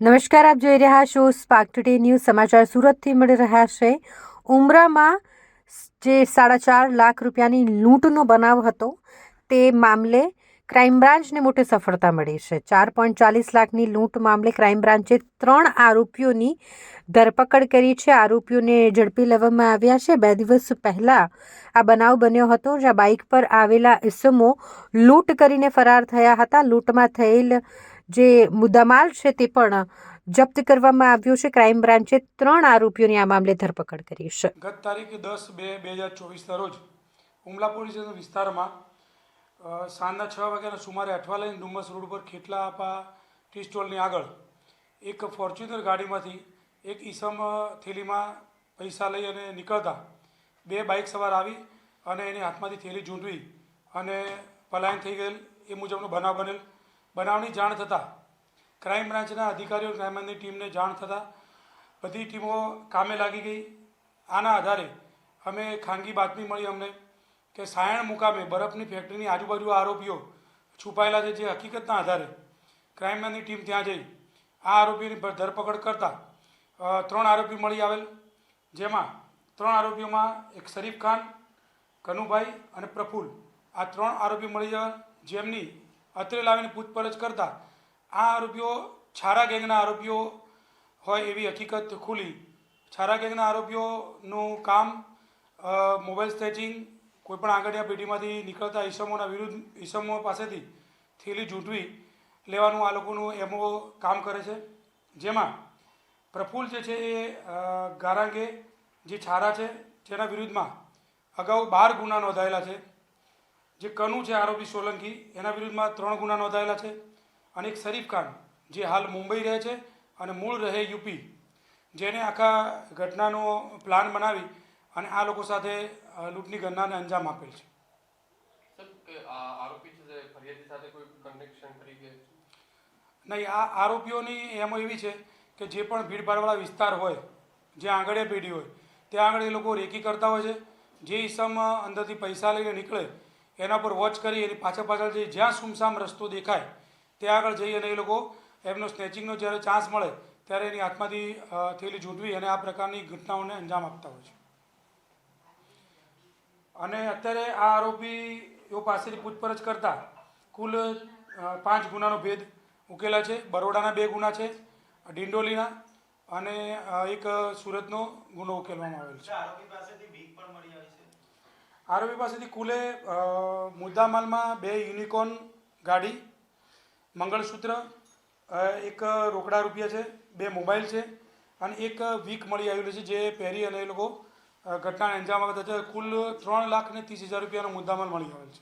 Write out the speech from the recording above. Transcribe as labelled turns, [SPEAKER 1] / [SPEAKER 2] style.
[SPEAKER 1] નમસ્કાર, આપ જોઈ રહ્યા છો સ્પાર્ક ટુડે ન્યૂઝ સમાચાર સુરતથી મળી રહ્યા છે. ઉમરામાં જે સાડા ચાર લાખ રૂપિયાની લૂંટનો બનાવ હતો, તે મામલે ક્રાઇમ બ્રાન્ચને મોટી સફળતા મળી છે. ચાર પોઈન્ટ ચાલીસ લાખની લૂંટ મામલે ક્રાઇમ બ્રાન્ચે ત્રણ આરોપીઓની ધરપકડ કરી છે. આરોપીઓને ઝડપી લેવામાં આવ્યા છે. બે દિવસ પહેલાં આ બનાવ બન્યો હતો, જ્યાં બાઇક પર આવેલા ઇસમો લૂંટ કરીને ફરાર થયા હતા. લૂંટમાં થયેલ જે મુદ્દામાલ છે તે પણ જપ્ત કરવામાં આવ્યો છે. ક્રાઇમ બ્રાન્ચે ત્રણ આરોપીઓની આ મામલે ધરપકડ કરી છે.
[SPEAKER 2] ગત તારીખ દસ બે બે હજાર ચોવીસના રોજ ઉમલા પોલીસ વિસ્તારમાં સાંજના છ વાગ્યાના સુમારે અઠવાલાઈન લઈને ડુમસ રોડ પર ખેટલા આપા ટી સ્ટોલની આગળ એક ફોર્ચ્યુનર ગાડીમાંથી એક ઈસમ થેલીમાં પૈસા લઈ અને નીકળતા બે બાઇક સવાર આવી અને એની હાથમાંથી થેલી ઝૂંટવી અને પલાયન થઈ ગયેલ. એ મુજબનો બનાવ બનેલ. બનાવની જાણ થતાં ક્રાઇમ બ્રાન્ચના અધિકારીઓ ક્રાઇમ બ્રાન્ચની ટીમને જાણ થતાં બધી ટીમો કામે લાગી ગઈ. આના આધારે અમે ખાનગી બાતમી મળી અમને કે સાયણ મુકામે બરફની ફેક્ટરીની આજુબાજુ આરોપીઓ છુપાયેલા છે, જે હકીકતના આધારે ક્રાઇમબ્રાન્ચની ટીમ ત્યાં જઈ આ આરોપીઓની ધરપકડ કરતાં ત્રણ આરોપી મળી આવેલ, જેમાં ત્રણ આરોપીઓમાં એક શરીફ ખાન, કનુભાઈ અને પ્રફુલ. આ ત્રણ આરોપી મળી જવા જેમની અત્રે લાવીને પૂછપરછ કરતા, આ આરોપીઓ છારા ગેંગના આરોપીઓ હોય એવી હકીકત ખુલી. છારા ગેંગના આરોપીઓનું કામ મોબાઈલ સ્ટેચિંગ કોઈપણ આંગળીયા પેઢીમાંથી નીકળતા ઈસમોના વિરુદ્ધ, ઈસમો પાસેથી થેલી ઝૂંટવી લેવાનું આ લોકોનું એમો કામ કરે છે. જેમાં પ્રફુલ્લ જે છે એ ગારાંગે જે છારા છે તેના વિરુદ્ધમાં અગાઉ બાર ગુના નોંધાયેલા છે. જે કનુ છે આરોપી સોલંકી એના વિરુદ્ધમાં ત્રણ ગુના નોંધાયેલા છે અને એક શરીફ ખાન જે હાલ મુંબઈ રહે છે અને મૂળ રહે યુપી. જેને આખા ઘટનાનો પ્લાન બનાવી અને આ લોકો સાથે લૂંટની ઘટનાને અંજામ આપેલ છે. નહીં આ આરોપીઓની એમ એવી છે કે જે પણ ભીડભાડવાળા વિસ્તાર હોય જ્યાં આંગળીયા પેઢી હોય ત્યાં આગળ એ લોકો રેકી કરતા હોય છે. જે ઈસમ અંદરથી પૈસા લઈને નીકળે એના પર વોચ કરી એની પાછળ પાછળ જઈ જ્યાં સુમસામ રસ્તો દેખાય, ત્યાં આગળ જઈ અને એ લોકો એમનો સ્નેચિંગનો જ્યારે ચાન્સ મળે, ત્યારે એની હાથમાંથી થયેલી ઝૂંટવી અને આ પ્રકારની ઘટનાઓને અંજામ આપતા હોય છે. અને અત્યારે આ આરોપીઓ પાસેથી પૂછપરછ કરતા કુલ પાંચ ગુનાનો ભેદ ઉકેલા છે. બરોડાના બે ગુના છે, ડિંડોલીના અને એક સુરતનો ગુનો ઉકેલવામાં આવેલ છે.
[SPEAKER 3] આરોપી પાસેથી
[SPEAKER 2] કુલે મુદ્દામાલમાં બે યુનિકોર્ન ગાડી, મંગળસૂત્ર એક રોકડા રૂપિયા છે, બે મોબાઈલ છે અને એક વીક મળી આવેલું છે જે પહેરી અને એ લોકો ઘટનાને અંજામ આપતા છે કુલ ત્રણ લાખ ને ત્રીસ હજાર રૂપિયાનો મુદ્દામાલ મળી આવેલ છે.